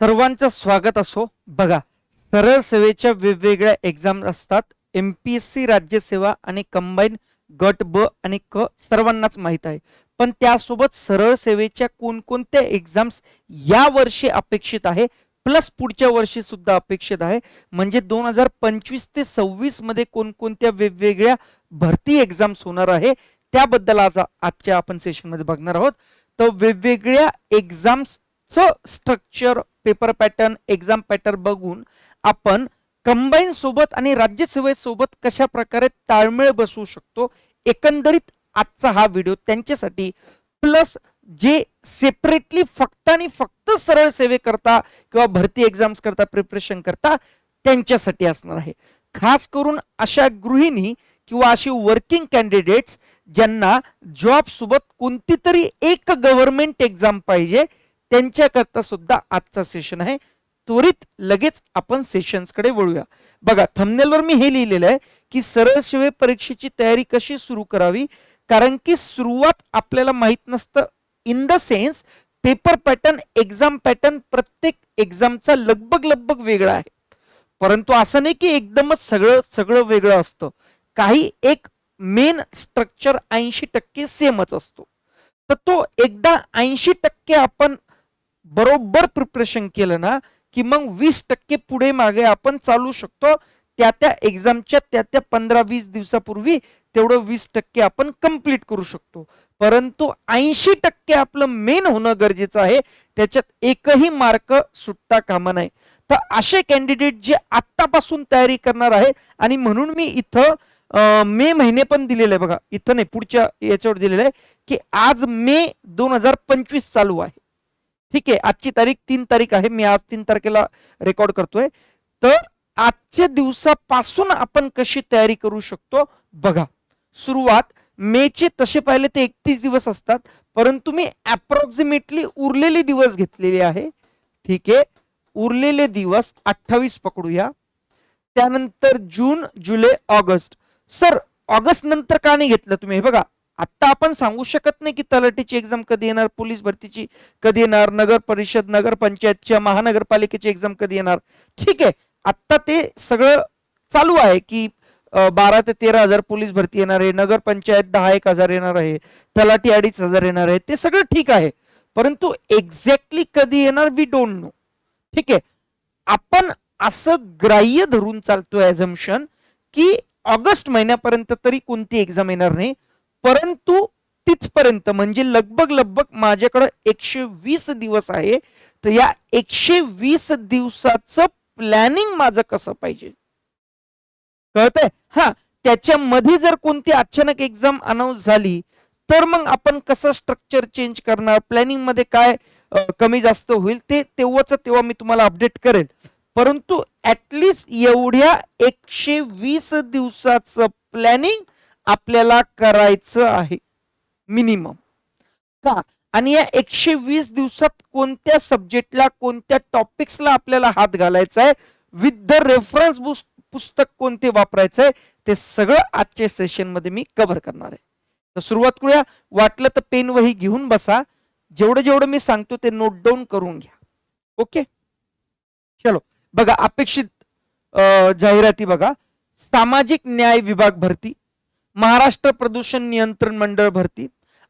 सर्वांचं स्वागत असो. बघा सरळ सेवेच्या वेगवेगळ्या एक्झाम असतात. एम पी एस सी राज्यसेवा आणि कंबाईन गट ब आणि क सर्वांनाच माहीत आहे. पण त्यासोबत सरळ सेवेच्या कोणकोणत्या एक्झाम्स या वर्षी अपेक्षित आहे? प्लस पुढच्या वर्षी सुद्धा अपेक्षित आहे. म्हणजे दोन हजार पंचवीस ते सव्वीसमध्ये कोणकोणत्या वेगवेगळ्या भरती एक्झाम्स होणार आहे? त्याबद्दल आज आजच्या आपण सेशनमध्ये बघणार आहोत. तर वेगवेगळ्या एक्झाम्सचं structure paper pattern exam pattern बघून आपण कंबाईन सोबत आणि राज्यसेवेसोबत कशा प्रकारे ताळमेळ बसवू शकतो एकंदरीत आजचा हा व्हिडिओ त्यांच्यासाठी प्लस जे सेपरेटली फक्त आणि फक्त सरळ सेवे करता किंवा भरती एक्झाम्स करता प्रिपरेशन करता त्यांच्यासाठी असणार आहे. खास करून अशा गृहिणी किंवा अशी वर्किंग कॅन्डिडेट्स ज्यांना जॉब सोबत कोणती तरी एक गव्हर्नमेंट एक्झाम पाहिजे त्यांच्याकरता सुद्धा आजचा सेशन आहे. त्वरित लगेच आपण सेशन्सकडे वळूया. बघा थमनेलवर मी हे लिहिलेलं आहे की सरळ सेवे परीक्षेची तयारी कशी सुरू करावी? कारण की सुरुवात आपल्याला माहीत नसतं. In the sense paper pattern exam pattern प्रत्येक एक्झामचा लगभग लगभग वेगळा आहे. परंतु असं नाही की एकदमच सगळं सगळं वेगळं असतं. काही एक मेन स्ट्रक्चर ऐंशी टक्के सेमच असतो. तर तो एकदा ऐंशी टक्के आपण बरोबर प्रिपरेशन केलं ना की मग वीस टक्के पुढे मागे आपण चालू शकतो. त्या त्या एक्झामच्या त्या त्या पंधरा वीस दिवसापूर्वी तेवढं वीस टक्के आपण कंप्लीट करू शकतो. परंतु ऐंशी टक्के आपलं मेन होणं गरजेचं आहे. त्याच्यात एकही मार्क सुटता कामा नाही तर असे कॅन्डिडेट जे आत्तापासून तयारी करणार आहे आणि म्हणून मी इथं मे महिने पण दिलेले आहे बघा. इथं नाही पुढच्या याच्यावर दिलेलं आहे की आज मे दोन हजार पंचवीस चालू आहे. ठीक आहे आजची तारीख तीन तारीख आहे मी आज तीन तारखेला रेकॉर्ड करतोय. तर आजच्या दिवसापासून आपण कशी तयारी करू शकतो? बघा सुरुवात मेचे तसे पाहिले ते एकतीस दिवस असतात परंतु मी अप्रॉक्सिमेटली उरलेले दिवस घेतलेले आहे. ठीक आहे उरलेले दिवस अठ्ठावीस पकडूया. त्यानंतर जून जुलै ऑगस्ट. सर ऑगस्ट नंतर का नाही घेतलं तुम्ही? हे बघा आत्ता आपण सांगू शकत नाही की तलाठीची एक्झाम कधी येणार पोलीस भरतीची कधी येणार नगर परिषद नगर पंचायतच्या महानगरपालिकेची एक्झाम कधी येणार. ठीक आहे आत्ता ते सगळं चालू आहे की बारा ते तेरा हजार पोलीस भरती येणार आहे नगर पंचायत दहा एक हजार येणार आहे तलाठी अडीच हजार येणार आहे ते सगळं ठीक आहे. परंतु एक्झॅक्टली कधी येणार वी डोंट नो ठीक आहे आपण असं ग्राह्य धरून चालतोय ॲझम्शन की ऑगस्ट महिन्यापर्यंत तरी कोणती एक्झाम येणार नाही. परंतु तिथपर्यंत म्हणजे लगभग लगभग माझ्याकडं एकशे वीस दिवस आहे तर या एकशे वीस दिवसाचं प्लॅनिंग माझं कसं पाहिजे? कळतंय? हा त्याच्यामध्ये जर कोणती अचानक एक्झाम अनाऊन्स झाली तर मग आपण कसं स्ट्रक्चर चेंज करणार? प्लॅनिंगमध्ये काय कमी जास्त होईल? ते तेव्हाच तेव्हा मी तुम्हाला अपडेट करेल. परंतु ऍटलिस्ट एवढ्या एकशे वीस दिवसाचं प्लॅनिंग आपल्याला करायचं आहे. मिनिमम का? आणि या एकशे वीस दिवसात कोणत्या सब्जेक्टला कोणत्या टॉपिक्सला आपल्याला हात घालायचा आहे? विथ द रेफरन्स पुस्तक कोणते वापरायचं आहे ते सगळं आजच्या सेशनमध्ये मी कव्हर करणार आहे. तर सुरुवात करूया. वाटलं तर पेन वही घेऊन बसा. जेवढं जेवढं मी सांगतो ते नोट डाऊन करून घ्या. ओके चलो. बघा अपेक्षित जाहिराती बघा. सामाजिक न्याय विभाग भरती. महाराष्ट्र प्रदूषण नियंत्रण मंडळ भरती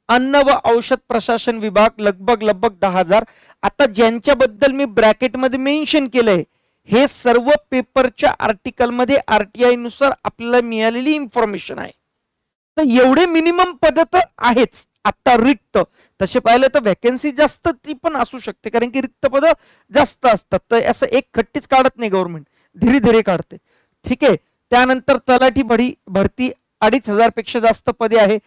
अन्न व औषध प्रशासन विभाग लगभग लगभग दहा हजार. आता ज्यांच्याबद्दल मी ब्रॅकेटमध्ये मेन्शन केलंय हे सर्व पेपरच्या आर्टिकलमध्ये आरटीआयनुसार आपल्याला मिळालेली इन्फॉर्मेशन आहे. तर एवढे मिनिमम पद तर आहेच. आता रिक्त. तसे पाहिलं तर वॅकन्सी जास्त ती पण असू शकते कारण की रिक्त पद जास्त असतात. तर असं एक खट्टीच काढत नाही गव्हर्नमेंट धीरे धीरे काढते. ठीक आहे. त्यानंतर तलाठी भडी भरती अडीच हजारपेक्षा जास्त पदे आहे.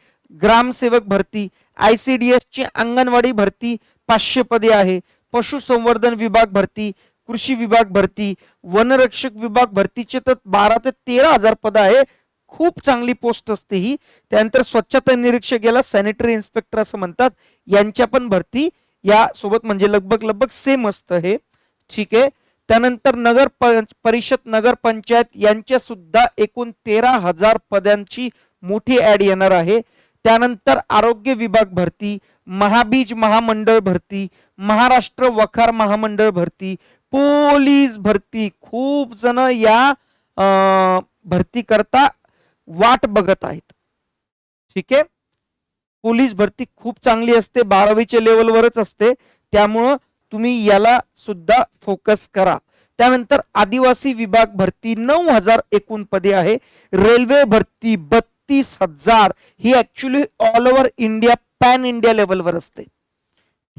ग्रामसेवक भरती आयसीडीएस ची अंगणवाडी भरती पाचशे पदे आहे. पशुसंवर्धन विभाग भरती कृषी विभाग भरती वनरक्षक विभाग भरतीचे तर बारा ते तेरा हजार पद आहे. खूप चांगली पोस्ट असते ही. त्यानंतर स्वच्छता निरीक्षक याला सॅनिटरी इन्स्पेक्टर असं म्हणतात. यांच्या पण भरती या सोबत म्हणजे लगभग लगभग सेम असतं हे. ठीक आहे. त्यानंतर नगर परिषद नगर पंचायत यांच्या सुद्धा एकूण तेरा हजार पदांची मोठी ॲड येणार आहे. त्यानंतर आरोग्य विभाग भरती महाबीज महामंडळ भरती महाराष्ट्र वखार महामंडळ भरती पोलीस भरती. खूप जण या भरती करता वाट बघत आहेत. ठीक आहे? पोलीस भरती खूप चांगली असते बारावीच्या लेवलवरच असते. त्यामुळं तुम्ही याला सुद्धा फोकस करा. त्यानंतर आदिवासी विभाग भरती नऊ हजार एकूण पदे आहे. रेल्वे भरती बत्तीस हजार. ही actually all over India pan India लेवलवर असते.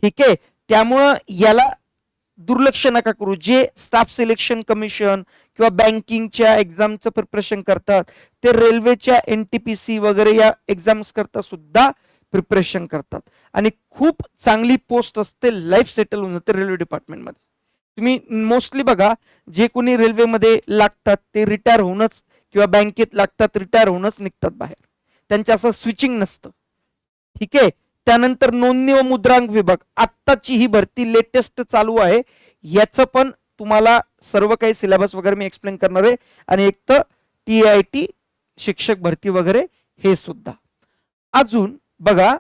ठीक आहे? त्यामुळं याला दुर्लक्ष नका करू. जे स्टाफ सिलेक्शन कमिशन किंवा बँकिंगच्या एक्झामचं प्रिपरेशन करतात ते रेल्वेच्या एन टी पी सी वगैरे या एक्झाम्स करता सुद्धा प्रिपरेशन करतात. आणि खूप चांगली पोस्ट असते लाईफ सेटल होऊन जाते रेल्वे डिपार्टमेंटमध्ये तुम्ही मोस्टली बघा जे कोणी रेल्वेमध्ये लागतात ते रिटायर होऊनच किंवा बँकेत लागतात रिटायर होऊनच निघतात बाहेर. त्यांचं असं स्विचिंग नसतं. ठीक आहे? त्यानंतर नोंदणी व मुद्रांक विभाग. आत्ताची ही भरती लेटेस्ट चालू आहे. याचं पण तुम्हाला सर्व काही सिलेबस वगैरे मी एक्सप्लेन करणार आहे. आणि एक तर टी आय टी शिक्षक भरती वगैरे हे सुद्धा. अजून बघा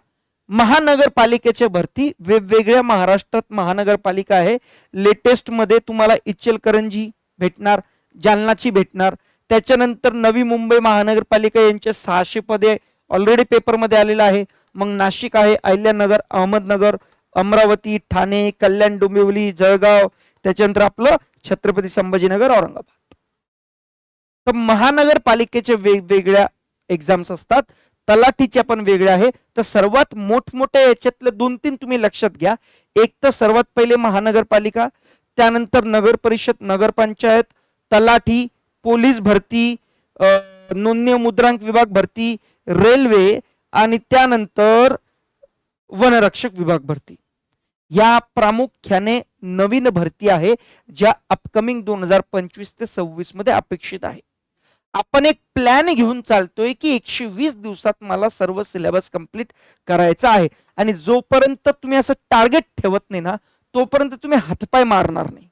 महानगरपालिकेच्या भरती वेगवेगळ्या महाराष्ट्रात महानगरपालिका आहे. लेटेस्टमध्ये तुम्हाला इचलकरंजी भेटणार जालनाची भेटणार. त्याच्यानंतर नवी मुंबई महानगरपालिका यांचे सहाशे पदे ऑलरेडी पेपरमध्ये आलेलं आहे. मग नाशिक आहे अहिल्यानगर अहमदनगर अमरावती ठाणे कल्याण डोंबिवली जळगाव त्याच्यानंतर आपलं छत्रपती संभाजीनगर औरंगाबाद. तर महानगरपालिकेचे वेगवेगळ्या एक्झाम्स असतात. तलाठीच्या पण वेगळ्या आहे. तर सर्वात मोठमोठ्या याच्यातले दोन तीन तुम्ही लक्षात घ्या. एक तर सर्वात पहिले महानगरपालिका त्यानंतर नगर परिषद नगरपंचायत तलाठी पोलीस भरती नोंदणी मुद्रांक विभाग भरती रेल्वे आणि त्यानंतर वनरक्षक विभाग भरती. या प्रामुख्याने नवीन भरती आहे ज्या अपकमिंग दोन हजार पंचवीस ते सव्वीसमध्ये अपेक्षित आहे. आपण एक प्लॅन घेऊन चालतोय की एकशे वीस दिवसात मला सर्व सिलेबस कंप्लीट करायचा आहे. आणि जोपर्यंत तुम्ही असं टार्गेट ठेवत नाही ना तोपर्यंत तुम्ही हातपाय मारणार नाही.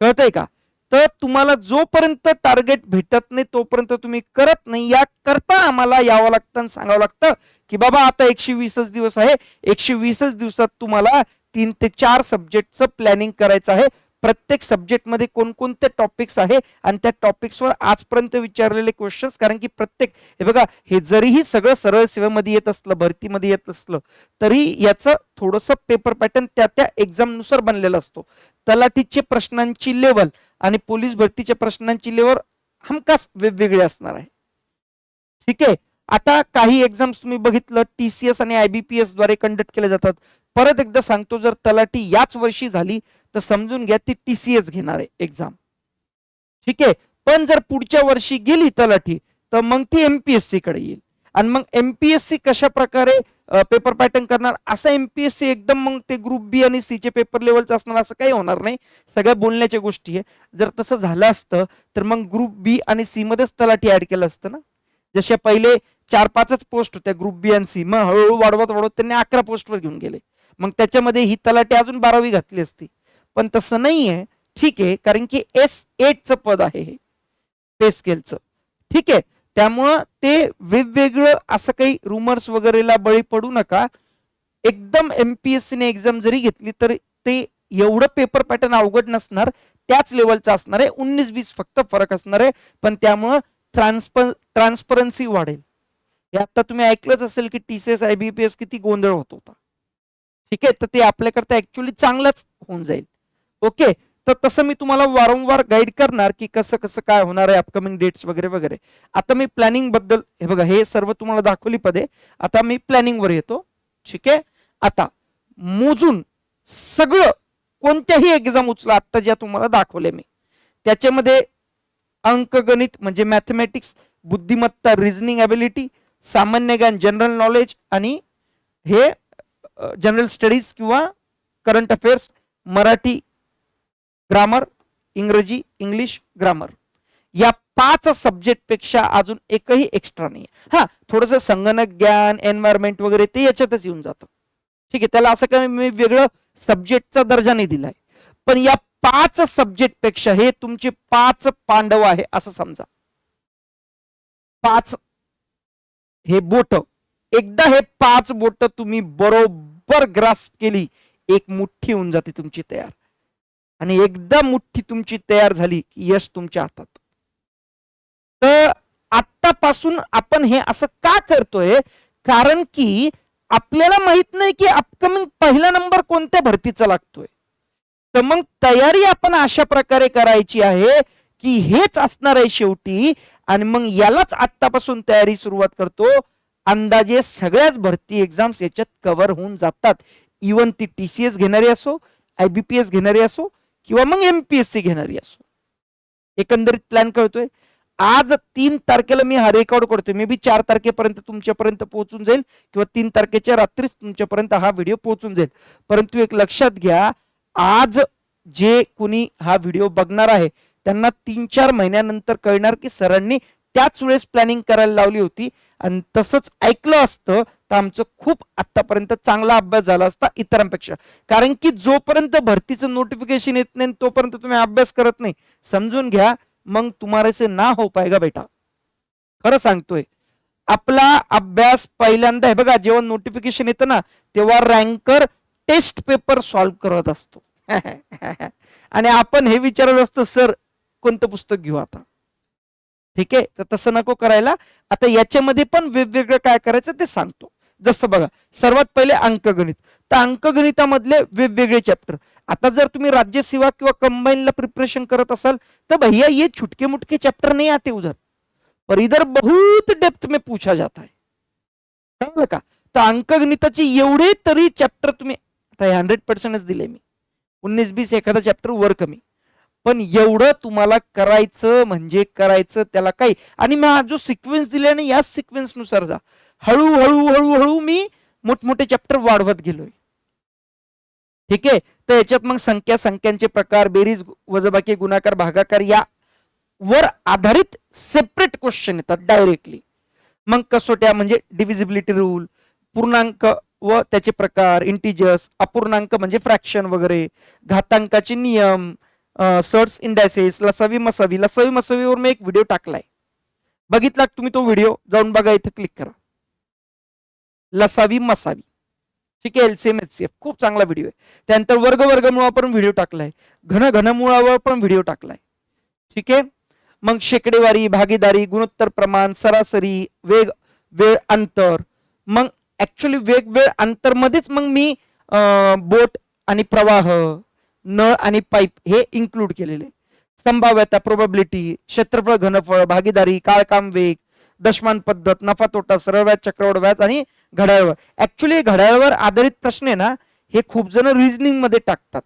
कळतंय का? तर तुम्हाला जोपर्यंत टार्गेट भेटत नाही तोपर्यंत तुम्ही करत नाही. या करता आम्हाला यावं लागतं आणि सांगावं लागतं की बाबा आता एकशे वीसच दिवस आहे. एकशे वीसच दिवसात तुम्हाला तीन ते चार सब्जेक्टचं प्लॅनिंग करायचं आहे. प्रत्येक सब्जेक्टमध्ये कोणकोणते टॉपिक्स आहे? आणि त्या टॉपिक्सवर आजपर्यंत विचारलेले क्वेश्चन्स कारण की प्रत्येक हे बघा हे जरीही सगळं सरळ सेवेमध्ये येत असलं भरतीमध्ये येत असलं तरी याचं थोडंसं पेपर पॅटर्न त्या त्या एक्झामनुसार बनलेला असतो. तलाठीचे प्रश्नांची लेवल आणि पोलीस भरतीच्या प्रश्नांची लेवल हमखास वेगवेगळी असणार आहे. ठीक आहे? आता काही एक्झाम्स तुम्ही बघितलं टी सी एस आणि आयबीपीएसद्वारे कंडक्ट केले जातात. परत एकदा सांगतो जर तलाठी याच वर्षी झाली तर समजून घ्या ती टी सी एस घेणार आहे एक्झाम ठीक आहे? पण जर पुढच्या वर्षी गेली तलाठी तर मग ती एमपीएससी कडे येईल. आणि मग एमपीएससी कशा प्रकारे पेपर पॅटर्न करणार? असं एमपीएससी एकदम मग ते ग्रुप बी आणि सी चे पेपर लेवलचं असणार असं काही होणार नाही. सगळ्या बोलण्याच्या गोष्टी आहे. जर तसं झालं असतं तर मग ग्रुप बी आणि सी मध्येच तलाठी ऍड केलं असतं ना? जसे पहिले चार पाचच पोस्ट होत्या ग्रुप बी आणि सी मग हळूहळू वाढवत वाढवत त्यांनी अकरा पोस्टवर घेऊन गेले. मग त्याच्यामध्ये ही तलाठी अजून बारावी घातली असती. पण तसं नाही आहे ठीक? आहे कारण की एस एटचं पद आहे हे. पे स्केलचं ठीक? आहे त्यामुळं ते वेगवेगळं असं काही रुमर्स वगैरेला बळी पडू नका. एकदम एमपीएससीने एक्झाम जरी घेतली तर ते एवढं पेपर पॅटर्न अवघड नसणार. त्याच लेवलचं असणार आहे. उन्नीस वीस फक्त फरक असणार आहे. पण त्यामुळं ट्रान्सप ट्रान्सपरन्सी वाढेल. हे आता तुम्ही ऐकलंच असेल की T C S I B P S किती गोंधळ होत होता. ठीक? आहे तर ते आपल्याकरता ऍक्च्युली चांगलंच होऊन जाईल. ओके तर तसं मी तुम्हाला वारंवार गाईड करणार की कसं कसं काय होणार आहे अपकमिंग डेट्स वगैरे वगैरे. आता मी प्लॅनिंगबद्दल हे बघा हे सर्व तुम्हाला दाखवली पदे. आता मी प्लॅनिंग वर येतो. ठीक आहे? आता मोजून सगळं कोणत्याही एक्झाम उचला आता ज्या तुम्हाला दाखवले मी. त्याच्यामध्ये अंकगणित म्हणजे मॅथमॅटिक्स बुद्धिमत्ता रिझनिंग ॲबिलिटी सामान्य ज्ञान जनरल नॉलेज आणि हे जनरल स्टडीज किंवा करंट अफेअर्स मराठी ग्रामर इंग्रजी इंग्लिश ग्रामर या पाच सब्जेक्टपेक्षा अजून एकही एक्स्ट्रा नाही हा थोडंसं संगणक ज्ञान एन्व्हायरमेंट वगैरे ते याच्यातच येऊन जातं. ठीक आहे त्याला असं काही मी वेगळं सब्जेक्टचा दर्जा नाही दिलाय. पण या पाच सब्जेक्टपेक्षा हे तुमचे पाच पांडव आहे असं समजा. पाच. हे बोट. एकदा हे पाच बोट तुम्ही बरोबर ग्रास केली एक मुठ्ठी होऊन जाते तुमची तयार. आणि एकदा मुठ्ठी तुमची तयार झाली की यश तुमच्या हातात. तर आत्तापासून आपण हे असं का करतोय? कारण की आपल्याला माहीत नाही की अपकमिंग पहिला नंबर कोणत्या भरतीचा लागतोय. तर मग तयारी आपण अशा प्रकारे करायची आहे की हेच असणार आहे शेवटी आणि मग यालाच आत्तापासून तयारी सुरुवात करतो. अंदाजे सगळ्याच भरती एक्झाम्स याच्यात कव्हर होऊन जातात. इवन ती टी सी एस घेणारी असो आय बी पी एस घेणारी असो किंवा मग एम पी एस सी घेणारी असो. एकंदरीत प्लॅन कळतोय. आज तीन तारखेला मी हा रेकॉर्ड करतोय मे बी चार तारखेपर्यंत तुमच्यापर्यंत पोहोचून जाईल किंवा तीन तारखेच्या रात्रीच तुमच्यापर्यंत हा व्हिडिओ पोहोचून जाईल. परंतु एक लक्षात घ्या आज जे कुणी हा व्हिडिओ बघणार आहे त्यांना तीन चार महिन्यानंतर कळणार की सरांनी त्याच वेळेस प्लॅनिंग करायला लावली होती. आणि तसंच ऐकलं असतं तर आमचं खूप आतापर्यंत चांगला अभ्यास झाला असता इतरांपेक्षा. कारण की जोपर्यंत भरतीचं नोटिफिकेशन येत नाही तोपर्यंत तुम्ही अभ्यास करत नाही. समजून घ्या मग तुम्हाला से ना हो पाएगा बेटा. खरं सांगतोय. आपला अभ्यास पहिल्यांदा आहे बघा जेव्हा नोटिफिकेशन येतं ना तेव्हा रँकर टेस्ट पेपर सॉल्व्ह करत असतो. आणि आपण हे विचारत असतो सर कोणतं पुस्तक घेऊ आता? ठीक आहे? तर तसं नको करायला. आता याच्यामध्ये पण वेगवेगळं काय करायचं ते सांगतो. जसं बघा सर्वात पहिले अंकगणित. तर अंकगणितामधले वेगवेगळे चॅप्टर आता जर तुम्ही राज्य सेवा किंवा कंबाईनला प्रिपरेशन करत असाल तर भैया ये छुटके मुटके चैप्टर नहीं आते उधर. पर इधर बहुत डेप्थ में पूछा जाता है. कळलं का? तर अंकगणिताचे एवढे तरी चॅप्टर तुम्ही आता हंड्रेड पर्सेंटच दिले मी. उन्नीस बीस एखादा चॅप्टर वर कमी. पण एवढं तुम्हाला करायचं म्हणजे करायचं त्याला काही. आणि मग जो सिक्वेन्स दिलाय ना या सिक्वेन्सनुसार जा. हळूहळू हळूहळू मी मोठमोठे चॅप्टर वाढवत गेलोय. ठीक आहे? तर याच्यात मग संख्या संख्यांचे प्रकार बेरीज वजबाकी गुणाकार भागाकार या वर आधारित सेपरेट क्वेश्चन येतात डायरेक्टली मग कसोट्या म्हणजे डिव्हिजिबिलिटी रूल पूर्णांक व त्याचे प्रकार इंटिजर्स अपूर्णांक म्हणजे फ्रॅक्शन वगैरे घातांकाचे नियम सर्ट्स इंडायसेस लसावी मसावी लसावी मसावीवर मी एक व्हिडिओ टाकलाय. बघितला तुम्ही तो व्हिडिओ जाऊन बघा इथं क्लिक करा. लसावी मसावी. ठीक आहे एलसीएम एचसीएफ खूप चांगला व्हिडिओ आहे. त्यानंतर वर्ग वर्गमुळावर पण व्हिडिओ टाकलाय. घन घनमुळावर पण व्हिडिओ टाकलाय. ठीक आहे? मग शेकडेवारी भागीदारी गुणोत्तर प्रमाण सरासरी वेग वेळ अंतर. मग ऍक्च्युली वेग वेळ अंतर मध्येच मग मी बोट आणि प्रवाह नळ आणि पाईप हे इन्क्लूड केलेले. संभाव्यता प्रोबॅबिलिटी क्षेत्रफळ घनफळ भागीदारी काळकाम वेग दशमान पद्धत नफा तोटा सरळ व्याज चक्रवाढ व्याज आणि घड्याळवर ऍक्च्युली घड्याळवर आधारित प्रश्न आहे ना हे खूप जण रिझनिंगमध्ये टाकतात.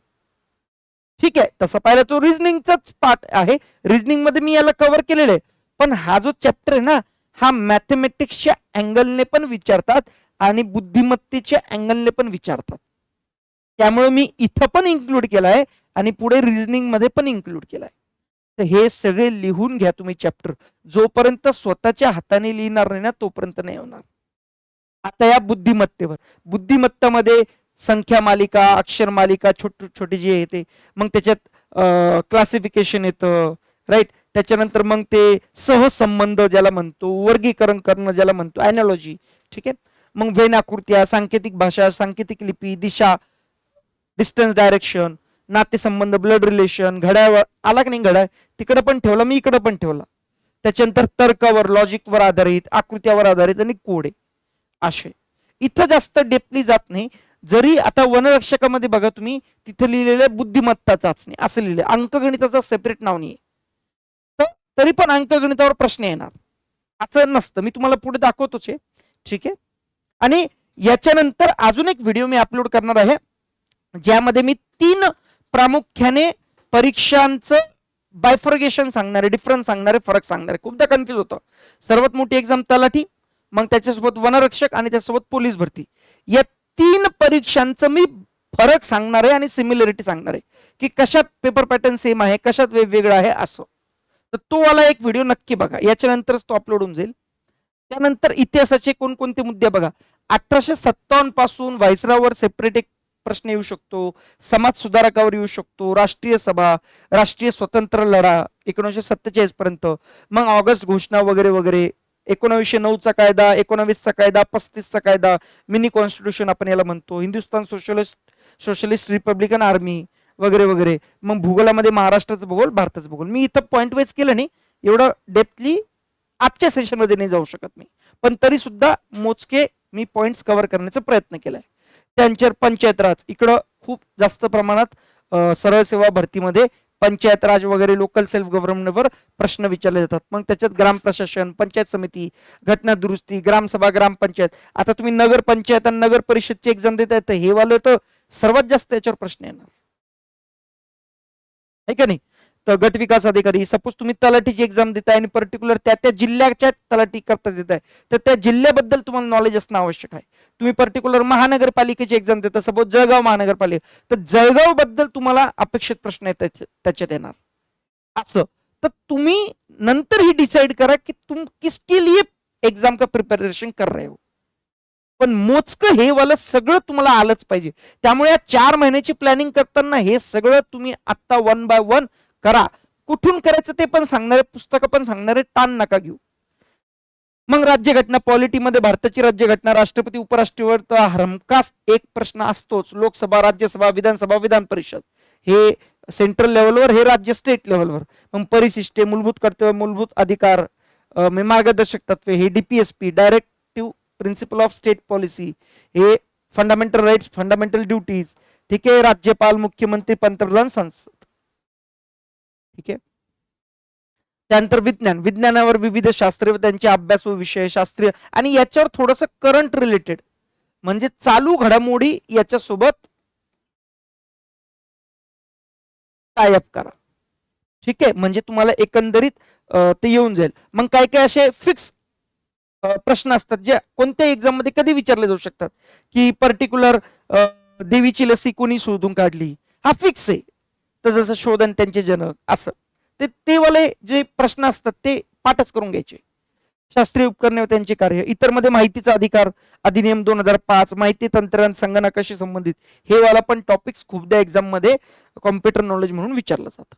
ठीक आहे तसं पाहिलं तो रिझनिंगचाच पार्ट आहे. रिझनिंगमध्ये मी याला कव्हर केलेलं आहे. पण हा जो चॅप्टर आहे ना हा मॅथमॅटिक्सच्या अँगलने पण विचारतात आणि बुद्धिमत्तेच्या अँगलने पण विचारतात. त्यामुळे मी इथं पण इन्क्लूड केलाय आणि पुढे रिझनिंगमध्ये पण इन्क्लूड केलाय. तर हे सगळे लिहून घ्या तुम्ही चॅप्टर जोपर्यंत स्वतःच्या हाताने लिहिणार नाही ना तोपर्यंत नाही होणार. आता या बुद्धिमत्तेवर. बुद्धिमत्तामध्ये संख्या मालिका अक्षर मालिका छोट छोटी जे येते मग त्याच्यात क्लासिफिकेशन येतं राईट त्याच्यानंतर मग ते सहसंबंध ज्याला म्हणतो वर्गीकरण करणं ज्याला म्हणतो अॅनॉलॉजी ठीक आहे? मग वेन आकृत्या सांकेतिक भाषा सांकेतिक लिपी दिशा डिस्टन्स डायरेक्शन नातेसंबंध ब्लड रिलेशन घड्याळ आला की नाही घड्याळ? तिकडे पण ठेवला मी इकडे पण ठेवला. त्याच्यानंतर तर्कावर लॉजिकवर आधारित आकृत्यावर आधारित आणि कोडे. असे. इथं जास्त डेपली जात नाही. जरी आता वनरक्षकामध्ये बघा तुम्ही तिथे लिहिलेलं बुद्धिमत्ता चाचणी असं लिहिलंय. अंकगणिताचं सेपरेट नाव नाही तर तरी पण अंकगणितावर प्रश्न येणार. असं नसतं. मी तुम्हाला पुढे दाखवतोच आहे. ठीक आहे? आणि याच्यानंतर अजून एक व्हिडिओ मी अपलोड करणार आहे. ज्यामध्ये मी तीन प्रामुख्याने परीक्षांचं बायफर्गेशन सांगणारे डिफरन्स सांगणारे फरक सांगणारे. खूपदा कन्फ्यूज होतं. सर्वात मोठी एक्झाम तलाठी मग त्याच्यासोबत वनरक्षक आणि त्यासोबत पोलीस भरती. या तीन परीक्षांचं मी फरक सांगणार आहे आणि सिमिलरिटी सांगणार. आहे की कशात पेपर पॅटर्न सेम आहे कशात वेगवेगळं आहे असं. तर तो वाला एक व्हिडिओ नक्की बघा. याच्यानंतरच तो अपलोड होऊन जाईल. त्यानंतर इतिहासाचे कोणकोणते मुद्दे बघा. अठराशे सत्तावन्नपासून व्हायसरावर सेपरेट एक प्रश्न येऊ शकतो समाज सुधारकावर येऊ शकतो राष्ट्रीय सभा राष्ट्रीय स्वतंत्र लढा एकोणीसशे सत्तेचाळीस पर्यंत. मग ऑगस्ट घोषणा वगैरे वगैरे. एकोणावीसशे नऊचा कायदा एकोणावीसचा कायदा पस्तीसचा कायदा मिनी कॉन्स्टिट्यूशन आपण याला म्हणतो. Hindustan socialist socialist republican army वगैरे वगैरे. मग भूगोलामध्ये महाराष्ट्राचं भूगोल भारताचं भूगोल. मी इथं पॉईंट वाईज केलं नाही. एवढं डेप्थली आजच्या सेशनमध्ये नाही जाऊ शकत मी. पण तरी सुद्धा मोजके मी पॉईंट्स कव्हर करण्याचा प्रयत्न केलाय. त्यांच्यावर पंचायत राज. इकडं खूप जास्त प्रमाणात सरळ सेवा भरतीमध्ये पंचायत राज वगैरे लोकल सेल्फ गव्हर्नमेंटवर प्रश्न विचारले जातात. मग त्याच्यात ग्राम प्रशासन पंचायत समिती घटना दुरुस्ती ग्रामसभा ग्रामपंचायत आता तुम्ही नगर पंचायत आणि नगर परिषदची एक्झाम देताय तर हे वालं तर सर्वात जास्त याच्यावर प्रश्न येणार. आहे का नाही? तर गट विकास अधिकारी सपोज तुम्ही तलाठीची एक्झाम देताय आणि पर्टिक्युलर त्या त्या जिल्ह्याच्या तलाठी करता देताय तर त्या जिल्ह्याबद्दल तुम्हाला नॉलेज असणं आवश्यक आहे. तुम्ही पर्टिक्युलर महानगरपालिकेची एक्झाम देता सपोज जळगाव महानगरपालिका तर जळगावबद्दल तुम्हाला अपेक्षित प्रश्न येतात त्याच्यात येणार. असं. तर तुम्ही नंतर ही डिसाइड करा की तुम किसके लिए एक्झाम का प्रिपरेशन कर रहे हो. पण मोजकं हे वाला सगळं तुम्हाला आलंच पाहिजे. त्यामुळे या चार महिन्याची प्लॅनिंग करताना हे सगळं तुम्ही आत्ता वन बाय वन करा. कुठून करायचं ते पण सांगणारे पुस्तकं पण सांगणारे ताण नका घेऊ. मग राज्यघटना पॉलिटीमध्ये भारताची राज्यघटना राष्ट्रपती उपराष्ट्रपती तर हमखास एक प्रश्न असतोच. लोकसभा राज्यसभा विधानसभा विधान परिषद. हे सेंट्रल लेवलवर हे राज्य स्टेट लेवलवर मग परिशिष्टे मूलभूत कर्तव्य मूलभूत अधिकार म्हणजे मार्गदर्शक तत्वे हे DPSP directive principle of state policy हे फंडामेंटल राईट्स फंडामेंटल ड्युटीज ठीक आहे राज्यपाल मुख्यमंत्री पंतप्रधान संसद. ठीक आहे? त्यानंतर विज्ञान. विज्ञानावर विविध शास्त्रीय व त्यांचे अभ्यास व विषय शास्त्रीय आणि याच्यावर थोडस करंट रिलेटेड म्हणजे चालू घडामोडी याच्यासोबत टायअप करा. ठीक आहे? म्हणजे तुम्हाला एकंदरीत ते येऊन जाईल. मग काय काय असे फिक्स प्रश्न असतात जे कोणत्या एक्झाममध्ये कधी विचारले जाऊ शकतात? की पर्टिक्युलर देवीची लसी कोणी शोधून काढली? हा फिक्स आहे. तर जसं शोधन त्यांचे जनक असं. ते ते वाले जे प्रश्न असतात ते पाठच करून घ्यायचे. शास्त्रीय उपकरणे व त्यांचे कार्य. इतरमध्ये माहितीचा अधिकार अधिनियम दोन हजार पाच माहिती तंत्रज्ञान संगणकाशी संबंधित हे वाला पण टॉपिक्स खूपदा एक्झाममध्ये कॉम्प्युटर नॉलेज म्हणून विचारलं जातं.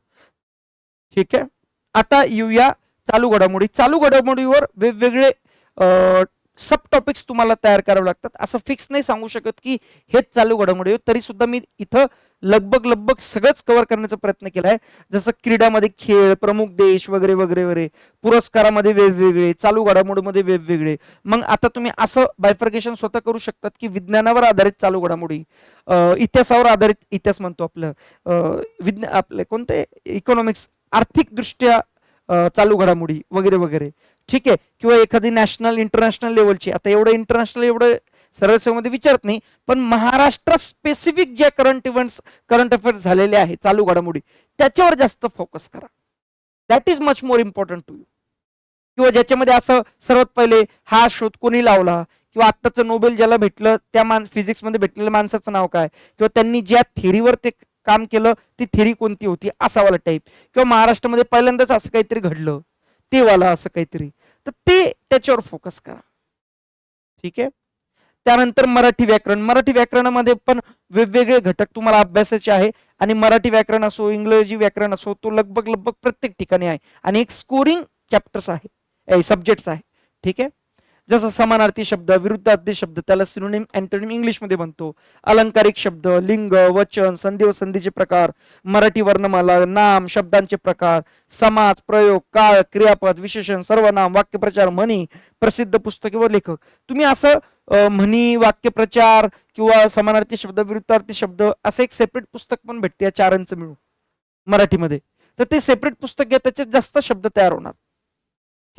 ठीक आहे? आता येऊया चालू घडामोडी. चालू घडामोडीवर वेगवेगळे सब टॉपिक्स तुम्हाला तयार करावे लागतात. असं फिक्स नाही सांगू शकत की हेच चालू घडामोडी तरी सुद्धा मी इथं लगभग लगभग सगळंच कव्हर करण्याचा प्रयत्न केला आहे जसं क्रीडामध्ये खेळ प्रमुख देश वगैरे वगैरे वगैरे. पुरस्कारामध्ये वेगवेगळे चालू घडामोडीमध्ये वेगवेगळे. मग आता तुम्ही असं बायफर्गेशन स्वतः करू शकतात की विज्ञानावर आधारित चालू घडामोडी. इतिहासावर आधारित इतिहास म्हणतो आपलं. अं, विज्ञान आपले कोणते? इकॉनॉमिक्स आर्थिकदृष्ट्या चालू घडामोडी वगैरे वगैरे. ठीक आहे. किंवा एखादी नॅशनल इंटरनॅशनल लेवलची आता एवढं इंटरनॅशनल एवढं सरळ सेवेमध्ये विचारत नाही पण महाराष्ट्र स्पेसिफिक ज्या करंट इव्हेंट्स करंट अफेअर्स झालेले आहे चालू घडामोडी त्याच्यावर जास्त फोकस करा. That is much more important to you किंवा ज्याच्यामध्ये असं सर्वात पहिले हा शोध कोणी लावला? किंवा आत्ताचं नोबेल ज्याला भेटलं त्या मान फिजिक्समध्ये भेटलेल्या माणसाचं नाव काय? किंवा त्यांनी ज्या थेरीवर ते काम केलं ती थेरी कोणती होती? असा वाला टाईप किंवा महाराष्ट्रामध्ये पहिल्यांदाच असं काहीतरी घडलं. ते वाला असं काहीतरी. तर ते त्याच्यावर फोकस करा. ठीक आहे? त्यानंतर मराठी व्याकरण. मराठी व्याकरणामध्ये पण वेगवेगळे घटक तुम्हाला अभ्यासाचे आहे आणि मराठी व्याकरण असो इंग्रजी व्याकरण असो तो लगभग लगभग प्रत्येक ठिकाणी आहे. आणि एक स्कोरिंग चॅप्टर्स आहे सब्जेक्ट्स आहे. ठीक आहे? जसं समानार्थी शब्द विरुद्धार्थी शब्द त्याला सिनोनिम अँटोनिम इंग्लिशमध्ये म्हणतो अलंकारिक शब्द लिंग वचन संधी व संधीचे प्रकार मराठी वर्णमाला नाम शब्दांचे प्रकार समाज प्रयोग काळ क्रियापद विशेषण सर्वनाम वाक्यप्रचार म्हणी प्रसिद्ध पुस्तके व लेखक. तुम्ही असं म्हणी वाक्यप्रचार किंवा समानार्थी शब्द विरुद्धार्थी शब्द असं एक सेपरेट पुस्तक पण भेटते या चारांचं मिळून मराठीमध्ये. तर ते सेपरेट पुस्तक घ्या त्याच्यात जास्त शब्द तयार होणार.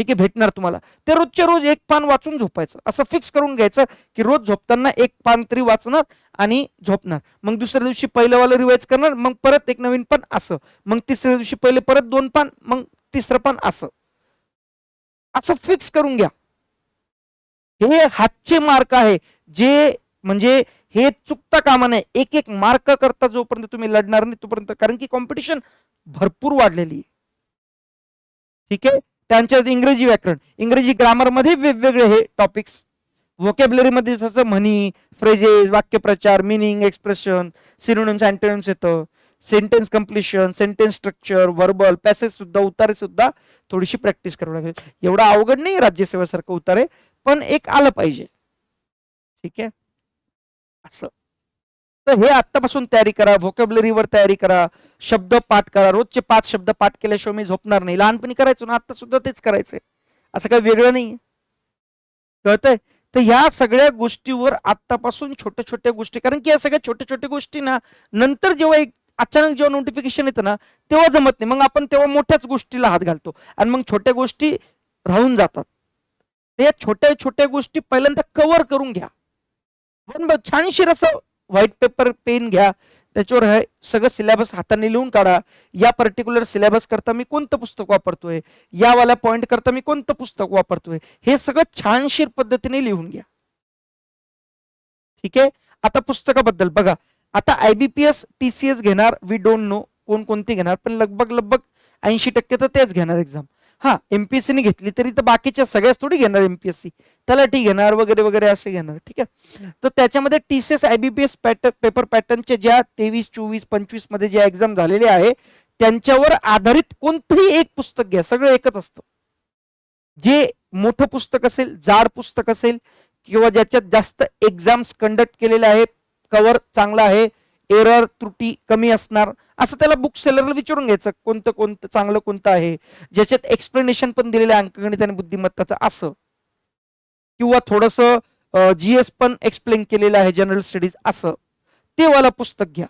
ठीक आहे भेटणार तुम्हाला. ते रोजच्या रोज एक पान वाचून झोपायचं. असं फिक्स करून घ्यायचं की रोज झोपताना एक पान तरी वाचणार आणि झोपणार. मग दुसऱ्या दिवशी पहिलंवालं रिवाइज करणार मग परत एक नवीन पान असं. मग तिसऱ्या दिवशी पहिले परत दोन पान मग तिसरं पान असं. असं फिक्स करून घ्या. हे हातचे मार्क आहे. जे म्हणजे हे चुकता कामा नये. एक एक मार्क करता जोपर्यंत तुम्ही लढणार नाही तोपर्यंत. कारण की कॉम्पिटिशन भरपूर वाढलेली आहे. ठीक आहे? त्यांच्यात इंग्रजी व्याकरण. इंग्रजी ग्रामरमध्ये वेगवेगळे हे टॉपिक्स व्होकॅबलरीमध्ये जसं म्हणी फ्रेजेस वाक्यप्रचार मिनिंग एक्सप्रेशन सिनोनिम्स अँटोनिम्स येतं. Sentence completion sentence structure verbal passage सुद्धा उतारे सुद्धा थोडीशी प्रॅक्टिस करावी लागेल. एवढा अवघड नाही राज्यसेवेसारखं उतारे पण एक आलं पाहिजे. ठीक आहे? असं. तर हे आत्तापासून तयारी करा व्होकॅबलरीवर तयारी करा शब्द पाठ करा. रोजचे पाच शब्द पाठ केल्याशिवाय मी झोपणार नाही. लहानपणी करायचो ना आता सुद्धा तेच करायचंय. असं काही वेगळं नाही कळतंय? तर ह्या सगळ्या गोष्टीवर आत्तापासून छोट्या छोट्या गोष्टी कारण की या सगळ्या छोट्या छोट्या गोष्टी ना नंतर जेव्हा एक अचानक जेव्हा नोटिफिकेशन येतं ना तेव्हा जमत नाही. मग आपण तेव्हा मोठ्याच गोष्टीला हात घालतो. आणि मग छोट्या गोष्टी राहून जातात. ते छोट्या छोट्या गोष्टी पहिल्यांदा कव्हर करून घ्या. पण छानशीर असं व्हाईट पेपर पेन घ्या. त्याच्यावर हे सगळं सिलेबस हाताने लिहून काढा. या पर्टिक्युलर सिलेबस करता मी कोणतं पुस्तक वापरतोय? यावाल्या पॉईंट करता मी कोणतं पुस्तक वापरतोय? हे सगळं छानशीर पद्धतीने लिहून घ्या. ठीक आहे? आता पुस्तकाबद्दल बघा. आता आयबीपीएस टीसीएस घेणार. वी डोंट नो कोण कोणती घेणार. पण लगभग लगभग ऐंशी टक्के तर तेच घेणार एक्झाम हा एमपीएससी ने घेतली तरी तर बाकीच्या सगळ्याच थोडी घेणार एमपीएससी तलाठी घेणार वगैरे वगैरे असे घेणार ठीक आहे. तर त्याच्यामध्ये टीसीएस आयबीपीएस पॅटर्न पेपर पॅटर्नचे ज्या तेवीस चोवीस पंचवीसमध्ये ज्या एक्झाम झालेले आहे त्यांच्यावर आधारित कोणतंही एक पुस्तक घ्या सगळं एकच असतं. जे मोठं पुस्तक असेल जाड पुस्तक असेल किंवा ज्याच्यात जास्त एक्झाम्स कंडक्ट केलेले आहे कवर चांगला आहे एरर त्रुटी कमी असणार असं त्याला बुक सेलरला विचारून घ्यायचं कोणतं कोणतं चांगलं कोणतं आहे? ज्याच्यात एक्सप्लेनेशन पण दिलेलं आहे अंकगणित आणि बुद्धिमत्ताचं असं. किंवा थोडंसं जीएस पण एक्सप्लेन केलेलं आहे जनरल स्टडीज असं. ते वाला पुस्तक घ्या.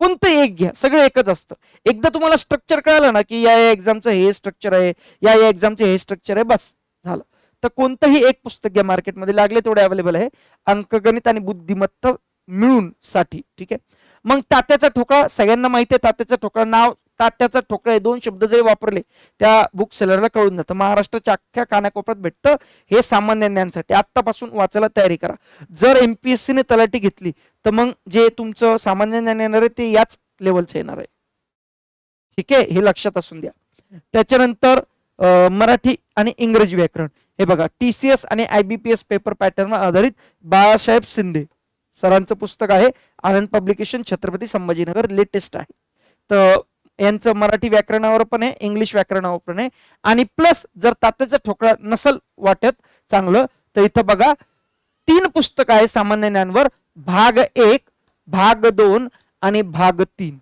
कोणतं एक घ्या सगळं एकच असतं. एकदा तुम्हाला स्ट्रक्चर कळालं ना की या या एक्झामचं हे स्ट्रक्चर आहे या या एक्झामचं हे स्ट्रक्चर आहे बस झालं. तर कोणतंही एक पुस्तक घ्या मार्केटमध्ये लागले तेवढे अवेलेबल आहे अंकगणित आणि बुद्धिमत्ता मिळून साठी ठीक आहे? मग तात्याचा ठोकळा सगळ्यांना माहिती आहे तात्याचा ठोकळा नाव तात्याचा ठोकळा हे दोन शब्द जरी वापरले त्या बुक सेलरला कळून जातं. महाराष्ट्राच्या अख्ख्या कानाकोपऱ्यात भेटतं हे सामान्य ज्ञानसाठी. आत्तापासून वाचायला तयारी करा. जर एमपीएससी ने तलाठी घेतली तर मग जे तुमचं सामान्य ज्ञान येणार आहे ते याच लेवलचं येणार आहे. ठीक आहे? हे लक्षात असून द्या. त्याच्यानंतर मराठी आणि इंग्रजी व्याकरण. हे बघा टी सी एस आणि I B P S paper pattern आधारित बाळासाहेब शिंदे. सरांचं पुस्तक आहे आनंद पब्लिकेशन छत्रपती संभाजीनगर लेटेस्ट आहे. तर यांचं मराठी व्याकरणावर पण आहे इंग्लिश व्याकरणावर पण आहे. आणि प्लस जर तात्याचा ठोकळा नसल वाटत चांगलं तर इथं बघा तीन पुस्तक आहे सामान्य ज्ञानवर भाग एक भाग दोन आणि भाग तीन.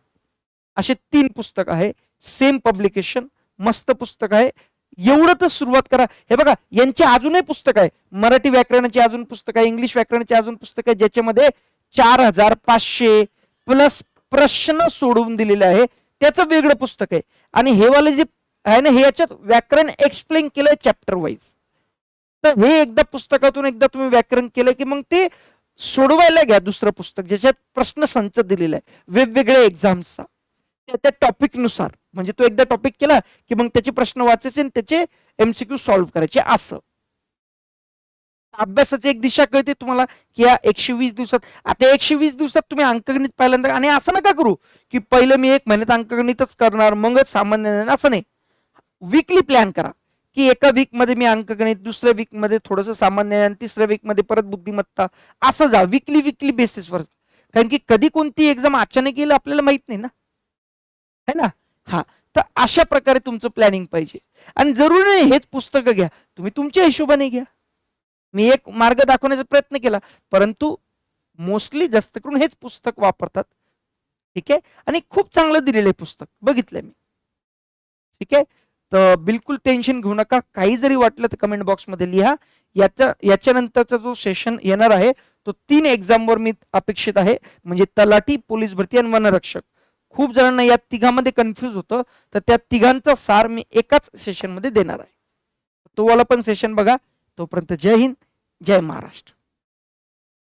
असे तीन पुस्तक आहे. सेम पब्लिकेशन मस्त पुस्तक आहे. एवढं तर सुरुवात करा. हे बघा यांची अजूनही पुस्तक आहे. मराठी व्याकरणाची अजून पुस्तक आहे इंग्लिश व्याकरणाची अजून पुस्तक आहे ज्याच्यामध्ये चार हजार पाचशे प्लस प्रश्न सोडवून दिलेले आहे. त्याचं वेगळं पुस्तक आहे. आणि हे वाले जे आहे ना हे याच्यात व्याकरण एक्सप्लेन केलंय चॅप्टर वाईज तर हे एकदा पुस्तकातून एकदा तुम्ही व्याकरण केलं की मग ते सोडवायला घ्या दुसरं पुस्तक ज्याच्यात प्रश्न संच दिलेला आहे. वेगवेगळ्या एक्झाम्सचा त्या त्या टॉपिकनुसार म्हणजे तो एकदा टॉपिक केला की मग त्याचे प्रश्न वाचायचे आणि त्याचे एमसीक्यू सॉल्व्ह करायचे असं. अभ्यासाची एक दिशा कळते तुम्हाला की या एकशे वीस दिवसात आता एकशे वीस दिवसात तुम्ही अंकगणित पहिल्यांदा आणि असं नका करू की पहिलं मी एक महिन्यात अंकगणितच करणार मगच सामान्य असं नाही. वीकली प्लॅन करा की एका वीकमध्ये मी अंकगणित दुसऱ्या वीकमध्ये थोडंसं सामान्य तिसऱ्या वीकमध्ये परत बुद्धिमत्ता असं जा वीकली वीकली बेसिसवर कारण की कधी कोणती एक्झाम अचानक येईल आपल्याला माहीत नाही ना. है ना? हा. तर अशा प्रकारे तुमचं प्लॅनिंग पाहिजे. आणि जरुरी नाही हेच पुस्तकं घ्या. तुम्ही तुमच्या हिशोबाने घ्या. मी एक मार्ग दाखवण्याचा प्रयत्न केला परंतु मोस्टली जास्त करून हेच पुस्तक वापरतात. ठीक आहे? आणि खूप चांगलं दिलेलं आहे पुस्तक. बघितलंय मी. ठीक आहे? तर बिलकुल टेन्शन घेऊ नका. काही जरी वाटलं तर कमेंट बॉक्समध्ये लिहा. याच्या याच्यानंतरचा जो सेशन येणार आहे तो तीन एक्झामवर मी अपेक्षित आहे. म्हणजे तलाठी पोलीस भरती आणि वनरक्षक. खूप जणांना या तिघांमध्ये कन्फ्यूज होतं. तर त्या तिघांचा सार मी एकाच सेशनमध्ये देणार आहे. तो वाला पण सेशन बघा. तोपर्यंत जय हिंद जय महाराष्ट्र.